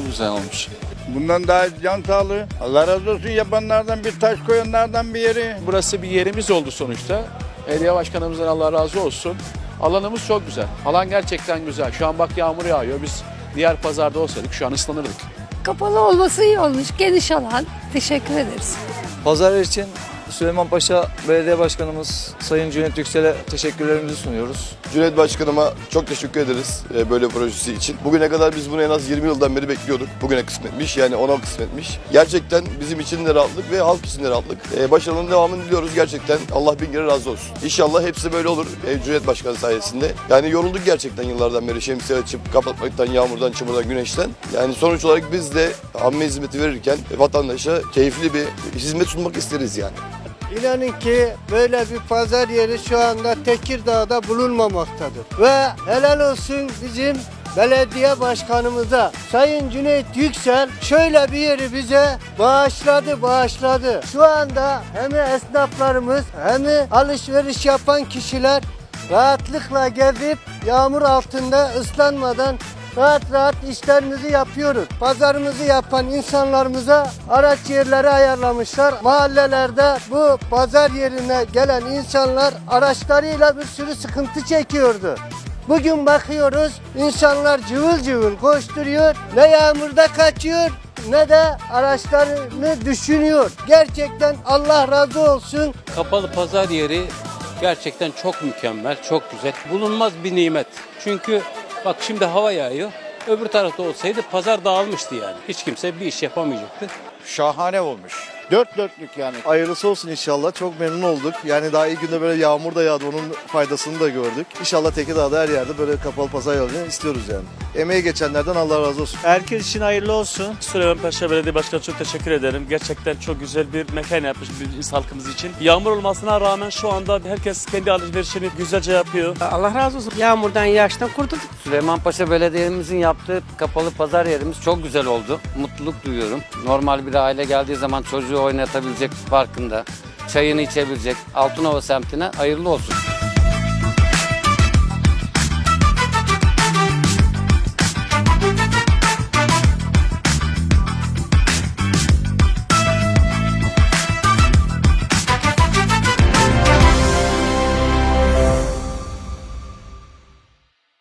güzel olmuş. Bundan daha can sağlığı. Allah razı olsun yapanlardan bir taş koyanlardan bir yeri. Burası bir yerimiz oldu sonuçta. Belediye başkanımızdan Allah razı olsun. Alanımız çok güzel. Alan gerçekten güzel. Şu an bak yağmur yağıyor. Biz diğer pazarda olsaydık şu an ıslanırdık. Kapalı olması iyi olmuş. Geniş alan. Teşekkür ederiz. Pazar için Süleymanpaşa Belediye Başkanımız Sayın Cüneyt Yüksel'e teşekkürlerimizi sunuyoruz. Cüneyt Başkanıma çok teşekkür ederiz e, böyle projesi için. Bugüne kadar biz bunu en az 20 yıldan beri bekliyorduk. Bugüne kısmetmiş yani ona kısmetmiş. Gerçekten bizim için de rahatlık ve halk için de rahatlık. E, Başarının devamını diliyoruz gerçekten. Allah bin kere razı olsun. İnşallah hepsi böyle olur e, Cüneyt Başkan sayesinde. Yani yorulduk gerçekten yıllardan beri şemsiye açıp kapatmaktan, yağmurdan, çamurdan, güneşten. Yani sonuç olarak biz de amme hizmeti verirken vatandaşa keyifli bir hizmet sunmak isteriz yani. İnanın ki böyle bir pazar yeri şu anda Tekirdağ'da bulunmamaktadır. Ve helal olsun bizim belediye başkanımıza Sayın Cüneyt Yüksel şöyle bir yeri bize bağışladı bağışladı. Şu anda hem esnaflarımız hem alışveriş yapan kişiler rahatlıkla gezip yağmur altında ıslanmadan rahat rahat işlerimizi yapıyoruz. Pazarımızı yapan insanlarımıza araç yerleri ayarlamışlar. Mahallelerde bu pazar yerine gelen insanlar araçlarıyla bir sürü sıkıntı çekiyordu. Bugün bakıyoruz insanlar cıvıl cıvıl koşturuyor. Ne yağmurda kaçıyor ne de araçlarını düşünüyor. Gerçekten Allah razı olsun. Kapalı pazar yeri gerçekten çok mükemmel, çok güzel. Bulunmaz bir nimet. Çünkü bak şimdi hava yağıyor. Öbür tarafta olsaydı pazar dağılmıştı yani. Hiç kimse bir iş yapamayacaktı. Şahane olmuş. Dört dörtlük yani. Hayırlısı olsun inşallah. Çok memnun olduk. Yani daha ilk günde böyle yağmur da yağdı. Onun faydasını da gördük. İnşallah Tekirdağ'da her yerde böyle kapalı pazar yerlerini istiyoruz yani. Emeği geçenlerden Allah razı olsun. Herkes için hayırlı olsun. Süleymanpaşa Belediye Başkanı çok teşekkür ederim. Gerçekten çok güzel bir mekan yapmış biz halkımız için. Yağmur olmasına rağmen şu anda herkes kendi alışverişini güzelce yapıyor. Allah razı olsun. Yağmurdan yağıştan kurtulduk. Süleymanpaşa Belediye'mizin yaptığı kapalı pazar yerimiz çok güzel oldu. Mutluluk duyuyorum. Normal bir aile geldiği zaman çocuğu oynatabilecek parkında, çayını içebilecek Altınova semtine hayırlı olsun.